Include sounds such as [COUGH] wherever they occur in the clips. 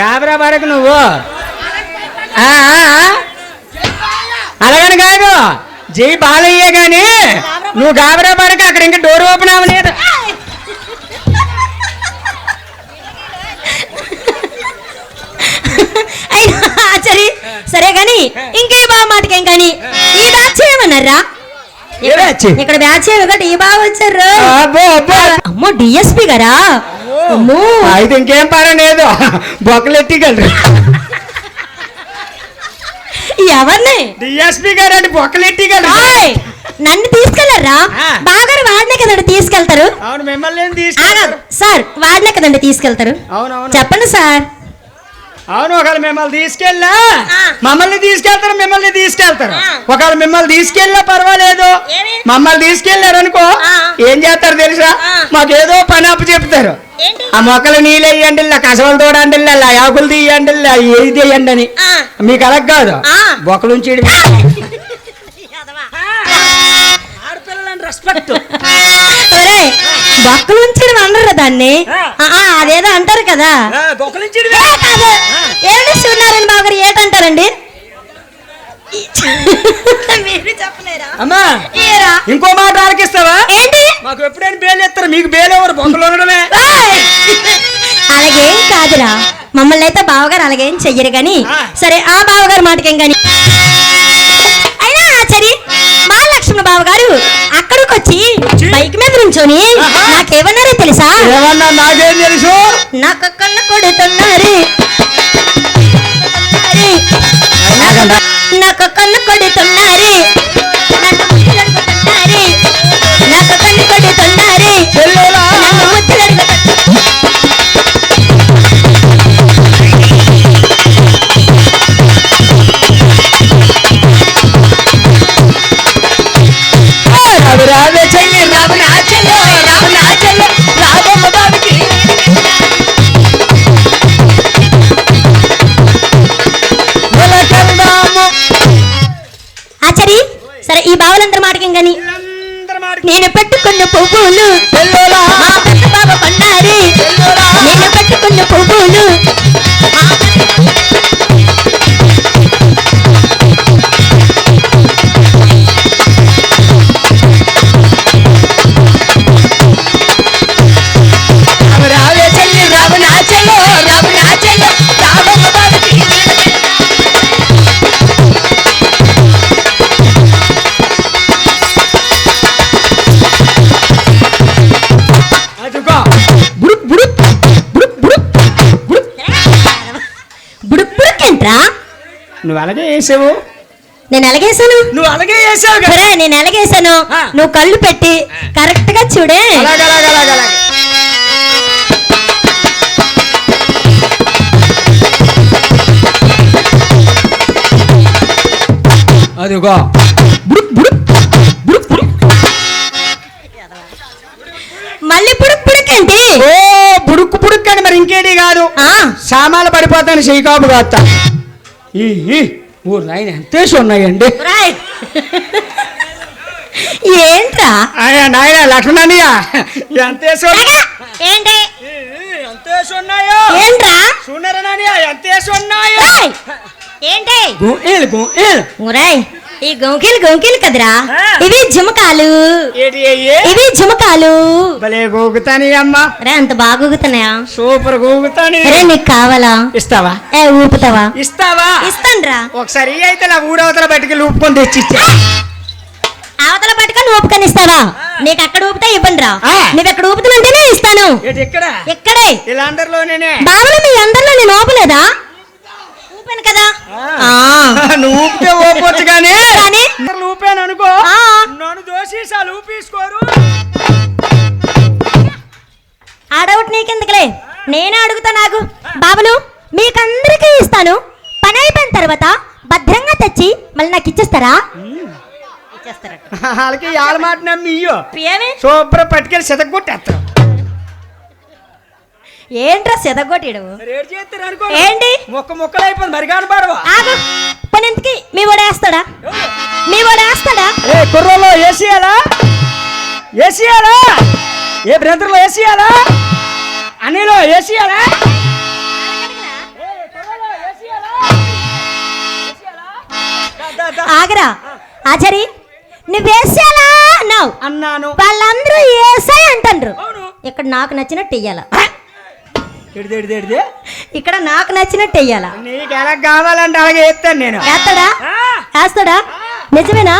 గాబరా పడకు నువ్వు. ఆ, ఆ, ఆ. అలాగని కాదు. జై బాలయ్యే గాని నువ్వు గాబరా పడక అక్కడ ఇంకా డోర్ ఓపెన్ అవ్వలేదు. సరే సరే గాని ఇంకే బావ మాటకేం కానీ? ఈ బ్యాచ్ ఏమన్నారా? ఇక్కడ బ్యాచ్ ఏమి ఒకటి ఈ బావ వచ్చారు. అమ్మో డిఎస్పి గారా? అయితే ఇంకేం పర్వాలేదు బొక్కలెట్టిగలరు ఎవరిని? డిఎస్పి గారు అంటే బొక్కలెట్టిగలరు ఓయ్, నన్ను తీసుకెళ్ళారా. బావగారు వాడినే కదండి తీసుకెళ్తారు? అవును మిమ్మల్ని సార్ వాడినే కదండి తీసుకెళ్తారు? చెప్పండి సార్. అవును ఒకవేళ మిమ్మల్ని తీసుకెళ్ళా. మమ్మల్ని తీసుకెళ్తారు మిమ్మల్ని తీసుకెళ్తారు. ఒకవేళ మిమ్మల్ని తీసుకెళ్ళా పర్వాలేదు? మమ్మల్ని తీసుకెళ్ళారు అనుకో. ఏం చేస్తారు తెలుసా. మాకేదో పని అప్పు చెప్తారు? ఆ మొక్కలు నీళ్ళు వేయండి కసవలు తోడండి ఆకులు తీయండి ఏది తీయండి అని. మీకు అలా కాదు ఆ. బొక్కలు ఉంచి రెస్పెక్ట్ ఒరేయ్, బొక్కలు అనరు దాన్ని. ఆ. ఆ, ఆ, అదేదో అంటారు కదా. ఏంటి సూర్యనారాయణ బాబు గారు ఏటంటారండి? మీరు చెప్పలేరా? అమ్మా ఏరా? ఇంకో మాట ఆలకిస్తావా? ఏంటి? మాకు ఎప్పుడైనా బేలు ఎత్తారు మీకు బేలు ఎవరు? బొక్కలు ఉండడమే! అలాగేం కాదురా. మమ్మల్ని అయితే బావగారు అలాగేం చెయ్యరు ఆ. సరే ఆ బావగారు మాటకేం గాని? నుంచొని. నాకేమన్నారో తెలుసా? ఏమన్నా నాకేం తెలుసు? నాకు కన్ను కొడుతున్నారు. నాకు కన్ను కొడుతున్నారు. సరే ఈ బావలందరి మాటకేం మాటకి నేను పెట్టుకున్న పువ్వులు? మా పెద్ద బాబ కొన్నారు? నేను పెట్టుకున్న పువ్వులు నువ్వు అలాగే వేసావు. నేను ఎలాగేసాను నువ్వు అలాగే వేసావు కదా. నేను ఎలాగేసాను. నువ్వు కళ్ళు పెట్టి కరెక్ట్గా చూడే. అదిగో మళ్ళీ బుడుకేంటి ఓ బుడుక్కు బుడుక్ అని మరి ఇంకేది కాదు. ఆ, సామాన్లు పడిపోతాను శ్రీకాపు కాస్త. ఈ ఓ నాయన ఎంతేసి ఉన్నాయండి. ఏంట్రా? ఆయన నాయన లక్ష్మణయ్య ఎంతేసి. ఏంటి? ఎంతేసి ఉన్నాయో? ఏంట్రా? చూడరనయ్య ఎంతేసి ఉన్నాయో. ఏంటి? గుంఏలు గుంఏలు ఒరేయ్ ఈ గొంకిలు గొంకిలు కదరా. ఇవి జుమకాలు. ఇవి జుమకాలు. భలే గోగుతాని అమ్మ. రే అంత బాగా సూపర్ గోగుతాని. రే నీకు కావాలా? ఇస్తావా? ఏ ఊపుతావా? ఇస్తావా? ఇస్తాన్రా. ఒకసారి అయితే నా ఊడవతల బయటికి లూపుకొని తెచ్చిచ్చా. అవతల పట్టుకొని ఊపుకొని ఇస్తావా? నీకు అక్కడ ఊపితే ఇవ్వండి రా. నువ్వు ఎక్కడ ఊపుతున్నంటేనే ఇస్తాను. ఇక్కడ ఇక్కడే. ఇలా అందరిలోనే బావలు మీ అందరిలో నేను ఊపలేదా ఊపాను కదా. [LAUGHS] నువ్వు ఊపితే ఊపొచ్చు కానీ ఊపాను అనుకో. నన్ను దోషి ఊపీసుకోరు. ఆ డౌట్ నీకెందుకులే. నేనే అడుగుతా నాకు. బాబులు మీకందరికీ ఇస్తాను. పని అయిపోయిన తర్వాత భద్రంగా తెచ్చి మళ్ళీ నాకు ఇచ్చేస్తారా? [LAUGHS] వాళ్ళకి వాళ్ళ మాట నమ్మి ఇయ్యో. శుభ్రం పట్టుకెళ్ళి సితగొట్టేస్తారు ఏంట్రా సెదగొట్టిడు? రేటు చేస్తారు అనుకో. ఏంటి? ముక్క ముక్కలు అయిపోయింది మరి కనపడవా ఆగు. పనింతకి మీ వాడేస్తాడా మీ వాడేస్తాడా ఏ కుర్రలో ఏసీయాలా? ఏసీయాలా? ఏ బ్రదర్లో ఏసీయాలా? అనిలో ఏసీయాలా? ఆగరా. ఆచారి నువ్వేసేలా అన్నావు. అన్నాను. వాళ్ళందరూ ఏసాయి అంటారు. ఇక్కడ నాకు నచ్చినట్టు ఎడిది ఇక్కడ నాకు నచ్చినట్టు వెయ్యాల? నీకు ఎలా కావాలంటే అలాగే ఎత్తాను నేను. వేస్తాడా? వేస్తాడా? నిజమేనా?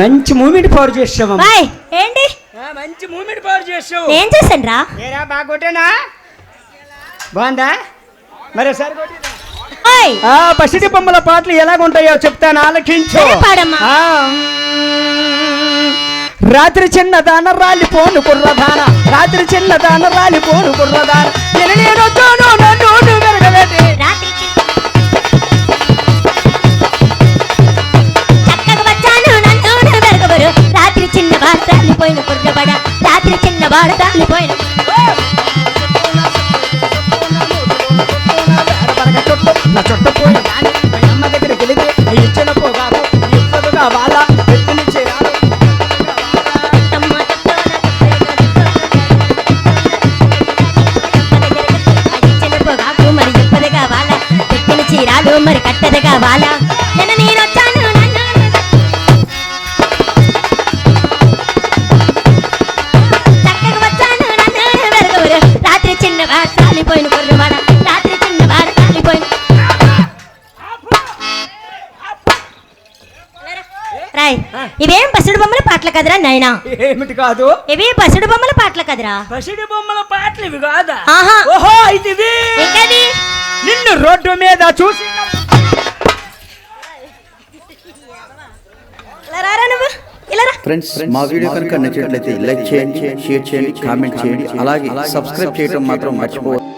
మంచి మూమెంట్ పవర్ చేసావు బాయ్ ఏంటి మంచి మూమెంట్ పవర్ చేసావు ఏం చేశాను రా ఏరా బాగా కొట్టేనా బాగుందా మరి సరి కొట్టినా ఓయ్ ఆ పసిడి బొమ్మల పాటలు ఎలాగుంటాయో చెప్తాను ఆలకించు రాత్రి చిన్నదాన రాలిపోను కుర్రదాన రాత్రి చిన్నదాన రాలిపోను కుర్రదాన నేను నేను నన్ను వెరగబెట్టి. బాడ తాలిపోయిన నా చుట్టూ పోయి రాని, మా అమ్మ దగ్గరికి వెళితే ఇచ్చిన పోగాకు ఇప్పదుగా వాళ్ళ మరి కట్టది కావాలా రాయ్ ఇవేం పసుడు బొమ్మల పాటలు కదరా నాయనా? ఏమిటి కాదు? ఇవి పసుడు బొమ్మల పాటలు కదరా? పసిడి బొమ్మల పాటలు ఇవి కాదా? ఆహా. ఓహో ఇది నిన్ను రోడ్డు మీద చూసి ఫ్రెండ్స్ మా వీడియో కనుక నచ్చినట్లయితే లైక్ చేయండి షేర్ చేయండి కామెంట్ చేయండి అలాగే సబ్స్క్రైబ్ చేయడం మాత్రం మర్చిపోవద్దు